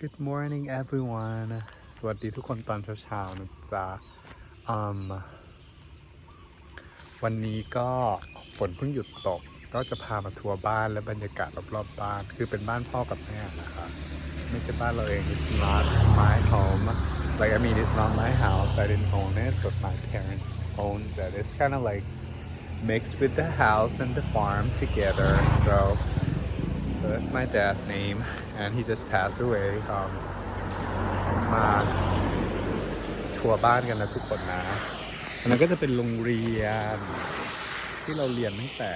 Good morning everyone สวัสดีทุกคนตอนเช้าๆนะจ๊ะอืมวันนี้ก็ฝนเพิ่งหยุดตก ก็จะพามาทัวร์บ้านและบรรยากาศรอบๆบ้าน คือเป็นบ้านพ่อกับแม่นะคะไม่ใช่บ้านเราเอง it's not my home like I mean it's not my house I didn't own it but my parents owns it it's kind of like mixed with the house and the farm together so so that's my dad's name and he just passed away um มาทัวร์บ้านกันนะทุกคนนะ อันนั้นก็จะเป็นโรงเรียน ที่เราเรียนตั้งแต่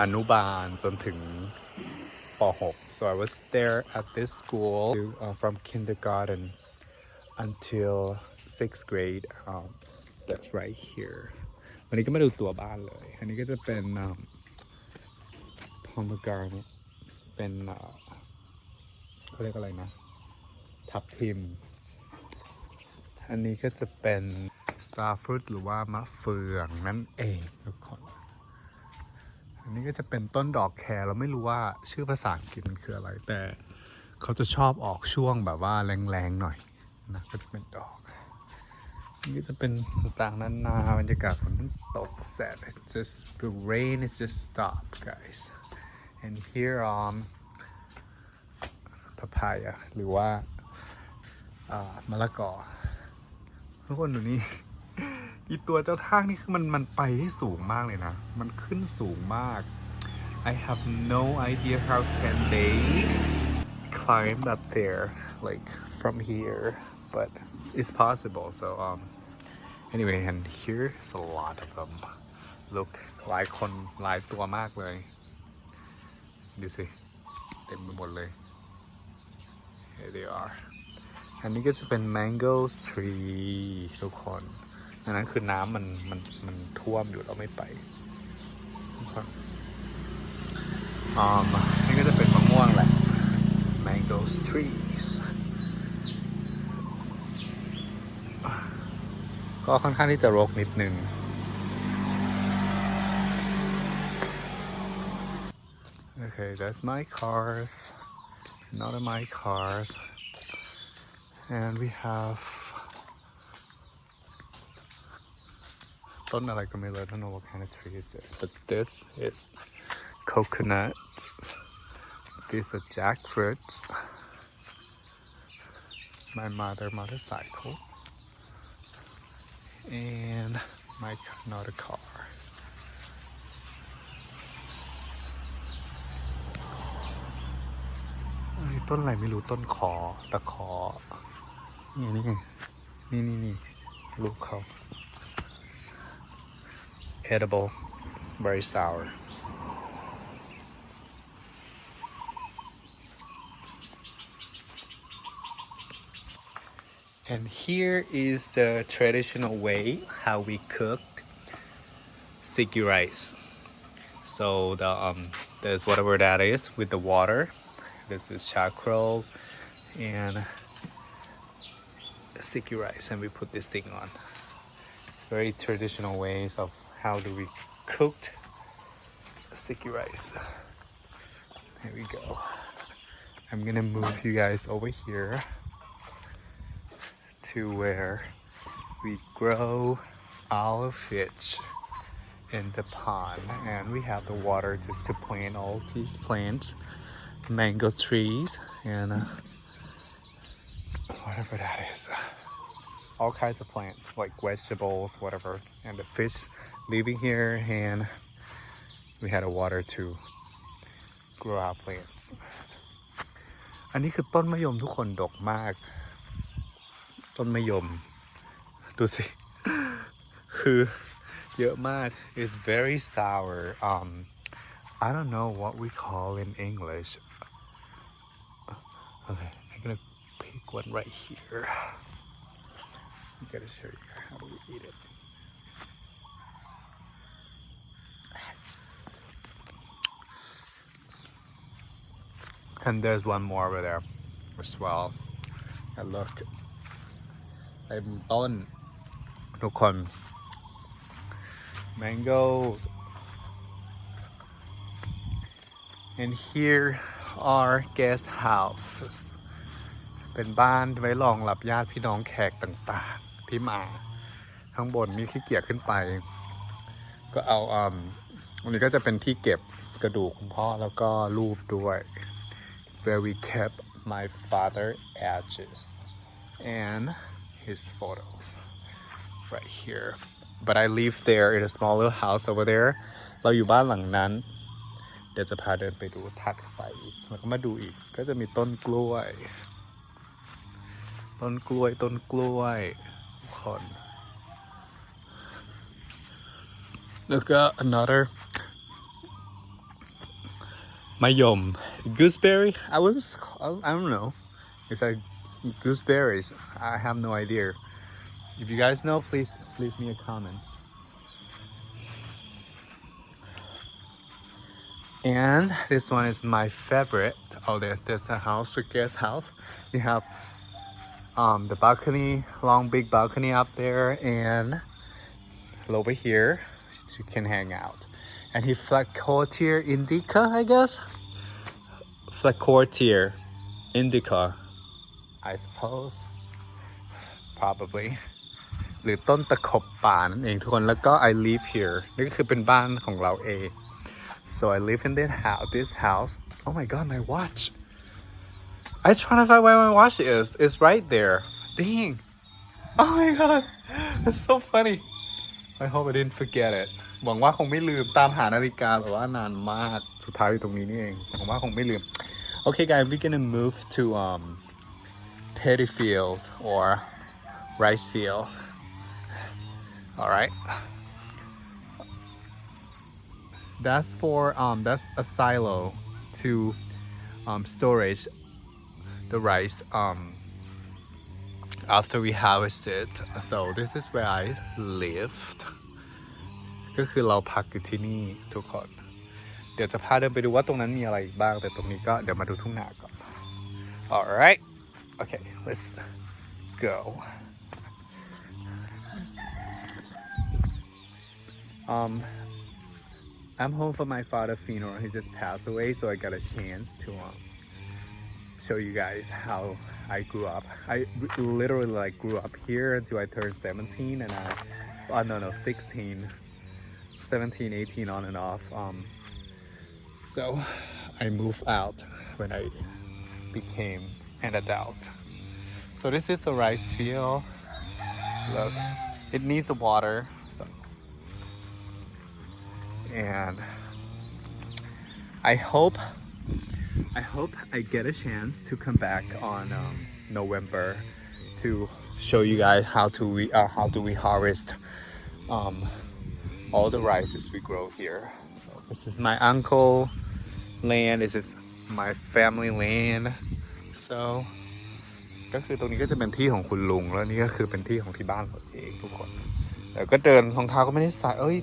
อนุบาลจนถึงป .6 so I was there at this school uh, from kindergarten until sixth grade um, that's right here วันนี้ก็มาดูตัวบ้านเลย อันนี้ก็จะเป็นพอมการ เป็นเขาเรียกอะไรนะ ทับทิม อันนี้ก็จะเป็น star fruit หรือว่ามะเฟืองนั่นเองทุกคน อันนี้ก็จะเป็นต้นดอกแคร์เราไม่รู้ว่าชื่อภาษาอังกฤษมันคืออะไร แต่เขาจะชอบออกช่วงแบบว่าแรงๆหน่อยนะก็จะเป็นดอกนี่ก็จะเป็นต่างๆนานาบรรยากาศฝนตก sad it's just the rain is just stop guys and here um papaya หรือว่ามะละกอทุกคนดูนี่อีตัวเจ้าทากนี่คือมันมันไปได้สูงมากเลยนะ มันขึ้นสูงมาก I have no idea how can they climb up there like from here but it's possible so um anyway and here's a lot of them look หลายคนหลายตัวมากเลย ดูสิ เต็มไปหมดเลย here they are อันนี้ก็จะเป็น mango tree ทุกคนอันนั้นคือน้ำมันมันมันท่วมอยู่เราไม่ไปทุกคนอ่านี่ก็จะเป็นมะม่วงแหละ mango trees ก็ค่อนข้างที่จะรกนิดนึง Okay, that's my cars. Another my cars. And we have don't know miller. I don't know what kind of tree is this, but this is coconut. These are jackfruits. My mother motorcycle and my another car. ต้นอะไรไม่รู้ต้นคอตะขอ นี่นี่ไงนี่นี่นี่ลูกเขา edible very sour and here is the traditional way how we cook sticky rice so the um there's whatever that is with the water this is charcoal and sticky rice and we put this thing on. Very traditional ways of how do we cook. Sticky rice there we go. I'm gonna move you guys over here to where we grow our fish in the pond and we have the water just to plant all these plants mango trees and uh, whatever that is all kinds of plants like vegetables whatever and the fish living here and we had a water to grow our plants อันนี้คือต้นมะยมทุกคนดกมาก ต้นมะยม ดูสิ คือเยอะมาก it's very sour um I don't know what we call in English Okay, I'm gonna pick one right here. You gotta show you how we eat it. And there's one more over there as well. And look, I'm on no con mangoes. And here are guest houses เป็นบ้านไว้รองรับญาติพี่น้องแขกต่างๆ ที่มา ข้างบนนี่ขี้เกียจขึ้นไป ก็เอาอืมอันนี้ก็จะเป็นที่เก็บกระดูกคุณพ่อแล้วก็รูปด้วย where we kept my father ashes and his photos right here but I live there in a small little house over there เราอยู่บ้านหลังนั้น เดี๋ยวจะพาเดินไปดูถัดไปแล้วก็มาดูอีก ก็จะมีต้นกล้วย ต้นกล้วยต้นกล้วยทุกคนแล้วก็ another มะยม gooseberry I was I don't know it's like gooseberries I have no idea if you guys know please leave me a comment and this one is my favorite oh there, there's a house a guest house you have um, the balcony long big balcony up there and over here you can hang out and he Flacotier indica I guess Flacotier indica I suppose probably หรือต้นตะขบป่านั่นเองทุกคนแล้วก็ I live here นี่ก็คือเป็นบ้านของเราเอง so I live in this house this house oh my god my watch I trying to find where my watch is it's right there dang oh my god that's so funny I hope I didn't forget it หวังว่าคงไม่ลืมตามหานาฬิกาแบบว่านานมากสุดท้ายอยู่ตรงนี้นี่เองหวังว่าคงไม่ลืม Okay guys we're gonna move to um paddy field or rice field all right that's for um that's a silo to um storage the rice um after we harvest it so this is where I lived ก็คือเราพักอยู่ที่นี่ทุกคน เดี๋ยวจะพาเดินไปดูว่าตรงนั้นมีอะไรอีกบ้าง แต่ตรงนี้ก็เดี๋ยวมาดูทุ่งนาก่อน alright okay let's go um I'm home for my father's funeral. He just passed away so I got a chance to um show you guys how I grew up. I literally like grew up here until I turned 17 and I oh no no 16 17 18 on and off um so I moved out when I became an adult. So this is a rice field. Look it needs the water and I hope I hope I get a chance to come back on um, November to show you guys how to we uh, how do we harvest um, all the rices we grow here. So this is my uncle land. This is my family land. So ก็คือตรงนี้ก็จะเป็นที่ของคุณลุงแล้วนี่ก็คือเป็นที่ของที่บ้านผมเองทุกคนแต่ก็เดินรองเท้าก็ไม่ได้ใส่เอ้ย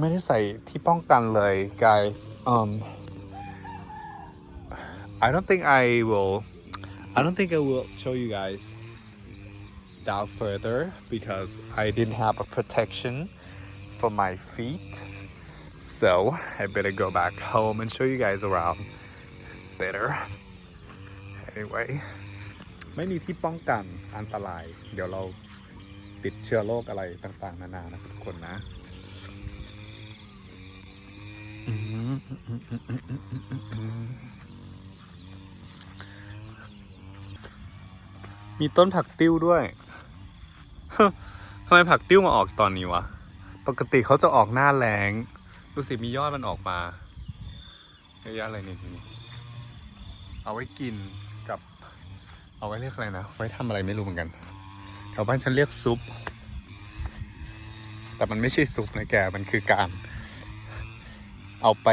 ไม่ได้ใส่ที่ป้องกันเลยกาย um I don't think I will I don't think I will show you guys down further because I didn't have a protection for my feet so I better go back home and show you guys around it's better anyway ไม่มีที่ป้องกันอันตราย เดี๋ยวเราติดเชื้อโรคอะไรต่างๆ นานานะทุกคนนะ มีต้นผักติ้วด้วย ทำไมผักติ้วมาออกตอนนี้วะ ปกติเขาจะออกหน้าแรงดูสิมียอดมันออกมาเยอะแยะอะไรเนี่ยนี่เอาไว้กินกับ เอาไว้เรียกอะไรนะ ไว้ทำอะไรไม่รู้เหมือนกันแถวบ้านฉันเรียกซุป แต่มันไม่ใช่ซุปนะแก มันคือการ เอาไป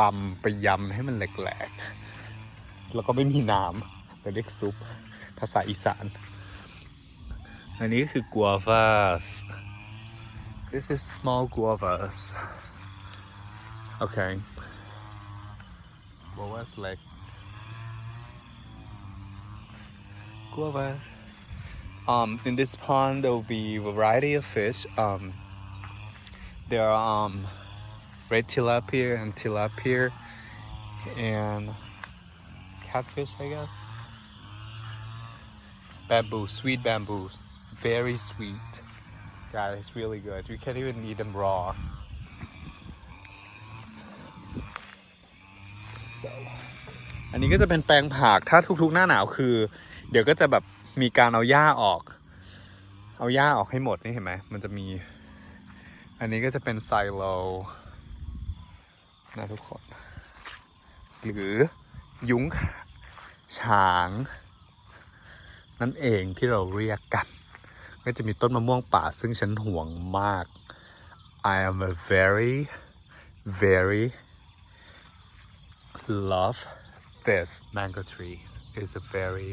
ตำไปยำให้มันแหลกๆ แล้วก็ไม่มีน้ำแต่เรียกซุป ภาษาอีสาน อันนี้คือ guavas this is small guavas okay guavas like guavas um in this pond there will be variety of fish um there are um red tilapia and tilapia and catfish, I guess. Bamboo, sweet bamboo, very sweet. Yeah, it's really good. You can't even eat them raw. So อันนี้ก็จะเป็นแปลงผักถ้าทุกๆหน้าหนาวคือ เดี๋ยวก็จะแบบมีการเอาหญ้าออก เอาหญ้าออกให้หมดนี่เห็นไหมมันจะมี อันนี้ก็จะเป็นไซโล นะทุกคน หรือยุ้งฉาง นั่นเองที่เราเรียกกัน ก็จะมีต้นมะม่วงป่าซึ่งฉันห่วงมาก I am a very very love this mango tree is a very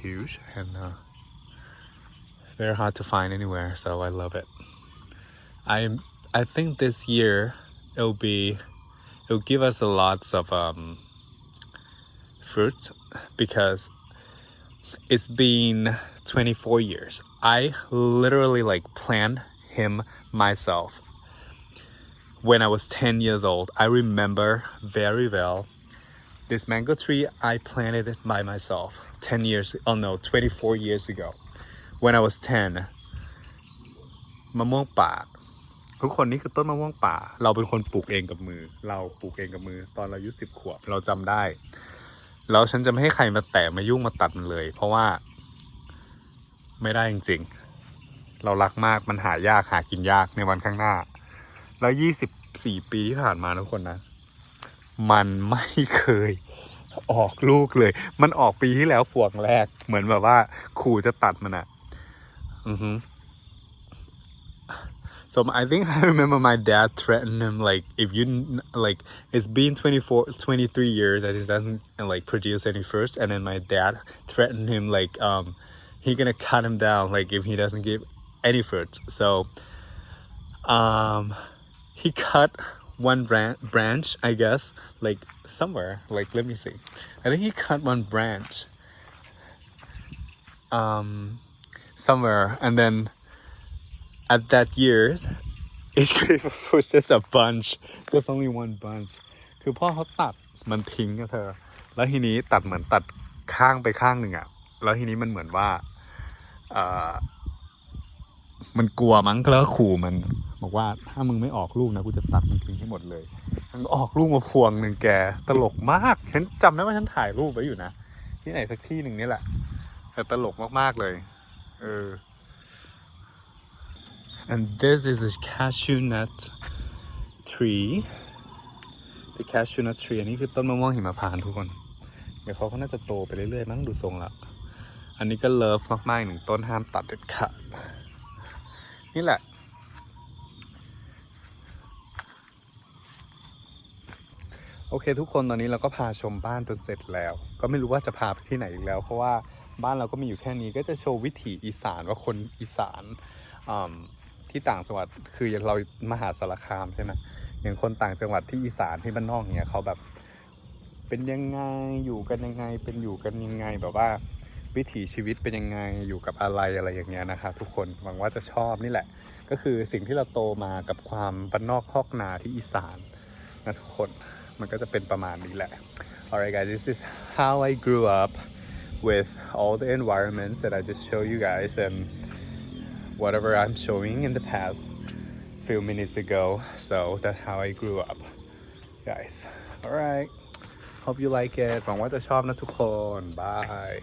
huge and uh, very hard to find anywhere so I love it I I think this year it'll be it'll give us a lots of um, fruit because it's been 24 years. I literally like planned him myself. When I was 10 years old, I remember very well this mango tree. I planted it by myself 10 years, oh no, 24 years ago. When I was 10, มะม่วงป่า ทุกคนนี่คือต้นมะม่วงป่า เราเป็นคนปลูกเองกับมือ เราปลูกเองกับมือ ตอนเราอายุสิบขวบเราจำได้ แล้วฉันจะไม่ให้ใครมาแตะมายุ่งมาตัดมันเลย เพราะว่า ไม่ได้จริงๆ เรารักมากมันหายากหากินยากในวันข้างหน้า แล้วยี่สิบสี่ปีที่ผ่านมาทุกคนนะ มันไม่เคยออกลูกเลย มันออกปีที่แล้วพวงแรก เหมือนแบบว่า ขู่จะตัดมันอะอือฮึ So I think I remember my dad threatened him like if you like it's been 24 23 years that he doesn't like produce any fruits. And then my dad threatened him like um he gonna cut him down like if he doesn't give any fruits. So um he cut one bran- branch I guess like somewhere. Like let me see. I think he cut one branch um somewhere. And then at that year each grape was just a bunch just only one bunch คือพ่อเขาตัดมันทิ้งอะเธอ แล้วทีนี้ตัดเหมือนตัดข้างไปข้างหนึ่งอะแล้วทีนี้มันเหมือนว่าเออมันกลัวมั้งแล้วขู่มันบอกว่าถ้ามึงไม่ออกลูกนะกูจะตัดมันทิ้งให้หมดเลยมันออกลูกมาพวงหนึ่งแกตลกมากฉันจำได้ว่าฉันถ่ายรูปไว้อยู่นะที่ไหนสักที่หนึ่งนี่แหละแต่ตลกมากๆเลย เออ and this is a cashew nut tree the cashew nut tree อันนี้คือต้นมะม่วงหิมพานต์ทุกคน เดี๋ยวเขาก็น่าจะโตไปเรื่อยๆมั้งดูทรงล้วอันนี้ก็เลิฟมากๆหนึ่งต้นห้ามตัดเด็ดขาดนี่แหละ โอเคทุกคนตอนนี้เราก็พาชมบ้านจนเสร็จแล้ว ก็ไม่รู้ว่าจะพาไปที่ไหนอีกแล้ว เพราะว่าบ้านเราก็มีอยู่แค่นี้ก็จะโชว์วิถีอีสานว่าคนอีสานอ ที่ต่างจังหวัดคืออย่างเรามหาสารคามใช่ไหมอย่างคนต่างจังหวัดที่อีสานที่บ้านนอกเนี่ยเขาแบบ เป็นยังไงอยู่กันยังไง เป็นอยู่กันยังไงแบบว่า วิถีชีวิตเป็นยังไงอยู่กับอะไรอะไรอย่างเงี้ยนะครับทุกคนหวังว่าจะชอบนี่แหละ ก็คือสิ่งที่เราโตมากับความบ้านนอกคอกนาที่อีสานนะทุกคนมันก็จะเป็นประมาณนี้แหละ Alright guys this is how I grew up with all the environments that I just show you guys and whatever I'm showing in the past few minutes ago so that's how I grew up guys alright hope you like it หวังว่าจะชอบนะทุกคน bye